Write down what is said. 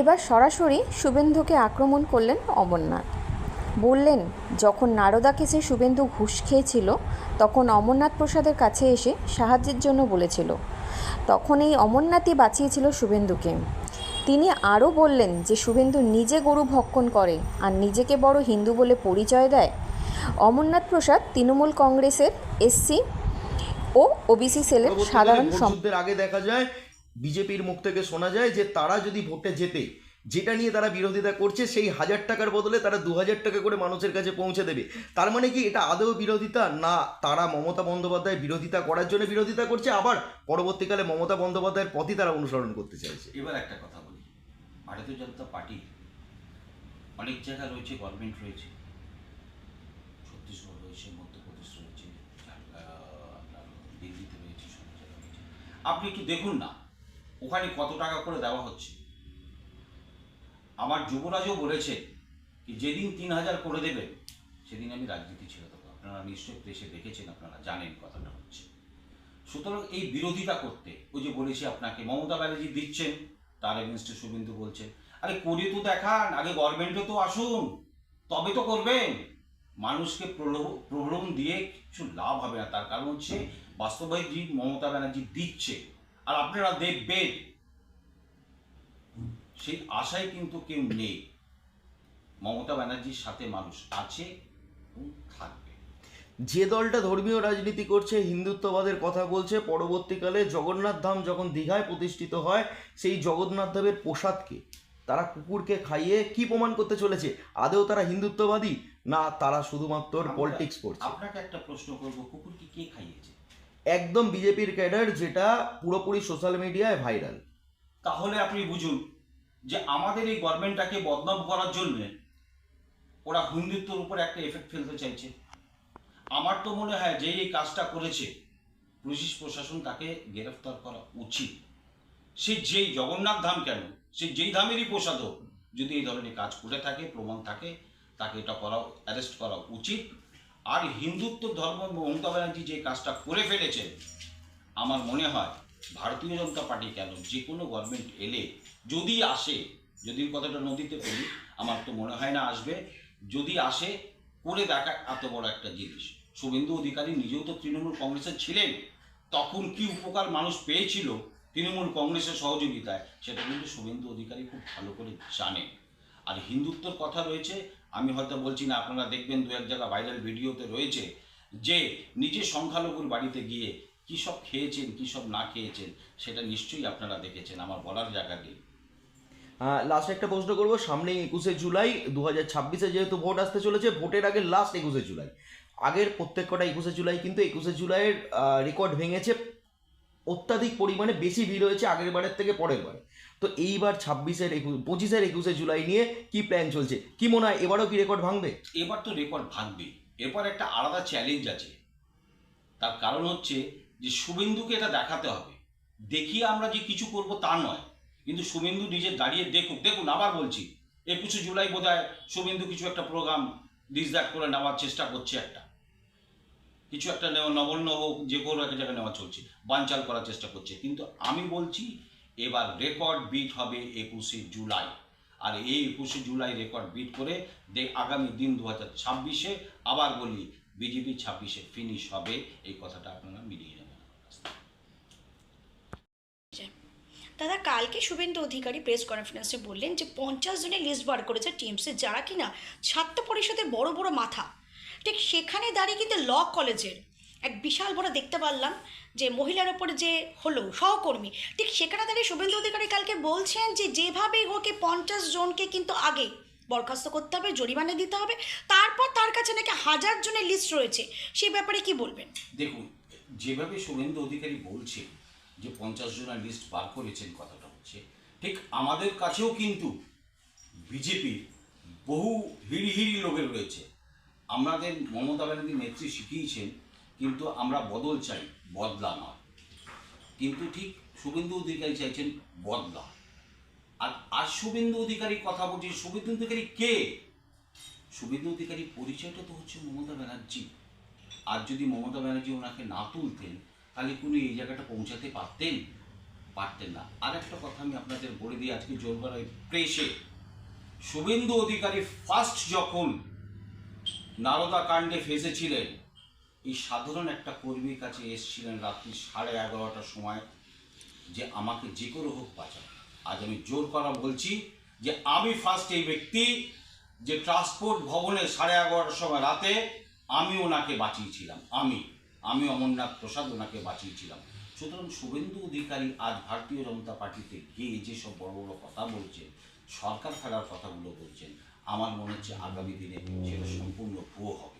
এবার সরাসরি শুভেন্দুকে আক্রমণ করলেন অমরনাথ। বললেন যখন নারদা কেসে শুভেন্দু ঘুষ খেয়েছিল তখন অমরনাথ প্রসাদের কাছে এসে সাহায্যের জন্য বলেছিল। তখন এই অমরনাথই বাঁচিয়েছিল শুভেন্দুকে। তিনি আরও বললেন যে শুভেন্দু নিজে গরু ভক্ষণ করে আর নিজেকে বড় হিন্দু বলে পরিচয় দেয়। অমরনাথ প্রসাদ তৃণমূল কংগ্রেসের এসসি ও ওবিসি সেলের সাধারণ আগে দেখা যায় বিজেপির মুখ থেকে শোনা যায় যে তারা যদি ভোটে জেতে, যেটা নিয়ে তারা বিরোধিতা করছে, সেই হাজার টাকার বদলে তারা দু হাজার টাকা করে মানুষের কাছে পৌঁছে দেবে। তার মানে কি এটা আদৌ বিরোধিতা? না, তারা মমতা বন্দ্যোপাধ্যায় বিরোধিতা করার জন্য বিরোধিতা করছে, আবার পরবর্তীকালে মমতা বন্দ্যোপাধ্যায়ের পথই তারা অনুসরণ করতে চাইছে। এবার একটা কথা বলি। ভারতীয় জনতা পার্টি অনেক জায়গায় রয়েছে গভর্নমেন্ট রয়েছে। ছত্তিশগড় রয়েছে, মধ্যপ্রদেশ রয়েছে দিল্লিতে রয়েছে। আপনি একটু দেখুন না। ওখানে কত টাকা করে দেওয়া হচ্ছে? আমার যুবরাজও বলেছে কি যেদিন তিন হাজার করে দেবে, সেদিন আমি রাজনীতি ছেড়ে দেবো। আপনারা নিশ্চয়ই দেশে দেখেছেন, আপনারা জানেন কথাটা হচ্ছে। সুতরাং এই বিরোধিতা করতে, ওই যে বলেছি আপনাকে, মমতা ব্যানার্জি দিচ্ছেন, তার এগেনস্টে শুভেন্দু বলছেন। আরে করে তো দেখান, আগে গভর্নমেন্টে তো আসুন, তবে তো করবেন। মানুষকে প্রলোভ, প্রলোভন দিয়ে কিছু লাভ হবে না। তার কারণ হচ্ছে বাস্তবায়ী মমতা ব্যানার্জি দিচ্ছে। আর আপনারা দেখবেন সেই আশায় কিন্তু কেউ নেই। মমতা ব্যানার্জির সাথে মানুষ আছে থাকবে। যে দলটা ধর্মীয় রাজনীতি করছে হিন্দুত্ববাদের কথা বলছে পরবর্তীকালে জগন্নাথ ধাম যখন দীঘায় প্রতিষ্ঠিত হয় সেই জগন্নাথ ধামের প্রসাদকে তারা কুকুরকে খাইয়ে কি প্রমাণ করতে চলেছে? আদেও তারা হিন্দুত্ববাদী? না তারা শুধুমাত্র পলিটিক্স করছে। আপনাকে একটা প্রশ্ন করব কুকুরকে কে খাইয়েছে? একদম বিজেপির ক্যাডার যেটা পুরোপুরি সোশ্যাল মিডিয়ায় ভাইরাল। তাহলে আপনি বুঝুন যে আমাদের এই গভর্নমেন্টটাকে বদনাম করার জন্য ওরা হিন্দুত্বর উপর একটা এফেক্ট ফেলতে চাইছে। আমার তো মনে হয় যে এই কাজটা করেছে পুলিশ প্রশাসন তাকে গ্রেফতার করা উচিত। সে যেই জগন্নাথ ধাম কেন? সে যেই ধামেরই প্রসাদ হোক যদি এই ধরনের কাজ করে থাকে, প্রমাণ থাকে, তাকে এটা করা অ্যারেস্ট করা উচিত। আর হিন্দুত্ব, ধর্ম মমতা ব্যানার্জি যে কাজটা করে ফেলেছেন, আমার মনে হয় ভারতীয় জনতা পার্টি কেন যে কোনো গভর্নমেন্ট এলে যদি আসে, যদি কথাটা নদীতে পড়ি আমার তো মনে হয় না আসবে, যদি আসে করে দেখা এত বড় একটা জিনিস। শুভেন্দু অধিকারী নিজেও তো তৃণমূল কংগ্রেসের ছিলেন, তখন কি উপকার মানুষ পেয়েছিল তৃণমূল কংগ্রেসের সহযোগিতায়, সেটা কিন্তু শুভেন্দু অধিকারী খুব ভালো করে জানেন। আর হিন্দুত্বর কথা রয়েছে আমি হয়তো বলছি না, আপনারা দেখবেন দু এক জায়গা ভাইরাল ভিডিওতে রয়েছে যে নিজে সংখ্যালঘুর বাড়িতে গিয়ে কী সব খেয়েছেন, কী সব না খেয়েছেন, সেটা নিশ্চয়ই আপনারা দেখেছেন, আমার বলার জায়গা নেই। লাস্ট একটা প্রশ্ন করব, সামনে একুশে জুলাই দু হাজার ছাব্বিশে যেহেতু ভোট আসতে চলেছে, ভোটের আগে লাস্ট একুশে জুলাই। আগের প্রত্যেক কটা একুশে জুলাই কিন্তু একুশে জুলাইয়ের রেকর্ড ভেঙেছে, অত্যাধিক পরিমাণে বেশি ভিড় হয়েছে আগের বারের থেকে পরের বারে। তো এইবার ছাব্বিশের একুশ, পঁচিশের একুশে জুলাই নিয়ে কি প্ল্যান চলছে? কি মনে হয়, এবারও কি রেকর্ড ভাঙবে? এবার তো রেকর্ড ভাঙবে। এরপর একটা আলাদা চ্যালেঞ্জ আছে। তার কারণ হচ্ছে যে শুভেন্দুকে এটা দেখাতে হবে। দেখিয়ে আমরা যে কিছু করব তা নয়। কিন্তু শুভেন্দু নিজে দাঁড়িয়ে দেখুক, দেখুন, আবার বলছি, একুশে জুলাই বোধ হয় শুভেন্দু কিছু একটা প্রোগ্রাম ডিসদাট করে নেওয়ার চেষ্টা করছে একটা। কিছু একটা নেওয়া নগণ্য হোক, যে কোনো একটা জায়গায় নেওয়া চলছে, বানচাল করার চেষ্টা করছে। কিন্তু আমি বলছি এবার রেকর্ড বিট হবে একুশে জুলাই। আর এই একুশে জুলাই রেকর্ড বিট করে দে আগামী দিন দু হাজার ছাব্বিশে আবার বলি, বিজেপি ছাব্বিশে ফিনিশ হবে, এই কথাটা আপনারা মিলিয়ে নেবেন। দাদা, কালকে শুভেন্দু অধিকারী প্রেস কনফারেন্সে বললেন যে পঞ্চাশ জনের লিস্ট বার করেছে টিএমসি যারা কিনা ছাত্র পরিষদের বড় বড় মাথা। ঠিক সেখানে দাঁড়িয়ে কিন্তু ল কলেজের এক বিশাল বড় দেখতে পারলাম যে মহিলার ওপর যে হলো সহকর্মী, ঠিক সেখানে দাঁড়িয়ে শুভেন্দু অধিকারী কালকে বলছেন যে যেভাবেই হোক পঞ্চাশ জনকে কিন্তু আগে বরখাস্ত করতে হবে, জরিমানা দিতে হবে, তারপর তার কাছে নাকি হাজার জনের লিস্ট রয়েছে সেই ব্যাপারে কি বলবেন? দেখুন, যেভাবে শুভেন্দু অধিকারী বলছে যে পঞ্চাশ জনের লিস্ট বার করেছেন কথাটা হচ্ছে, ঠিক আমাদের কাছেও কিন্তু বিজেপির বহু হিড়ি হিড়ি লোকের রয়েছে। আমাদের মমতা ব্যানার্জি নেত্রী শিখিয়েছেন কিন্তু আমরা বদল চাই, বদলা নয় কিন্তু ঠিক শুভেন্দু অধিকারী চাইছেন বদলা। আর আর শুভেন্দু অধিকারী কথা বলছি, শুভেন্দু অধিকারী কে? শুভেন্দু অধিকারী পরিচয়টা তো হচ্ছে মমতা ব্যানার্জি। আর যদি মমতা ব্যানার্জি ওনাকে না তুলতেন, তাহলে কোনো এই জায়গাটা পৌঁছাতে পারতেন? পারতেন না। আর একটা কথা আমি আপনাদের বলে দিই, আজকে জোরবার করা প্রেসে শুভেন্দু অধিকারী ফার্স্ট যখন নারদা কাণ্ডে ফেসেছিলেন এই সাধারণ একটা কর্মীর কাছে এসেছিলেন রাত্রি সাড়ে এগারোটার সময় যে আমাকে যে কোনো হোক বাঁচাও। আজ আমি জোর করা বলছি যে আমি ফার্স্ট এই ব্যক্তি যে ট্রান্সপোর্ট ভবনে সাড়ে এগারোটার সময় রাতে আমি ওনাকে বাঁচিয়েছিলাম, আমি আমি অমরনাথ প্রসাদ ওনাকে বাঁচিয়েছিলাম। সুতরাং শুভেন্দু অধিকারী আজ ভারতীয় জনতা পার্টিতে গিয়ে যেসব বড় বড় কথা বলছেন, সরকার ফেরার কথাগুলো বলছেন, আমার মনে হচ্ছে আগামী দিনে সেটা সম্পূর্ণ ভুয়ো হবে।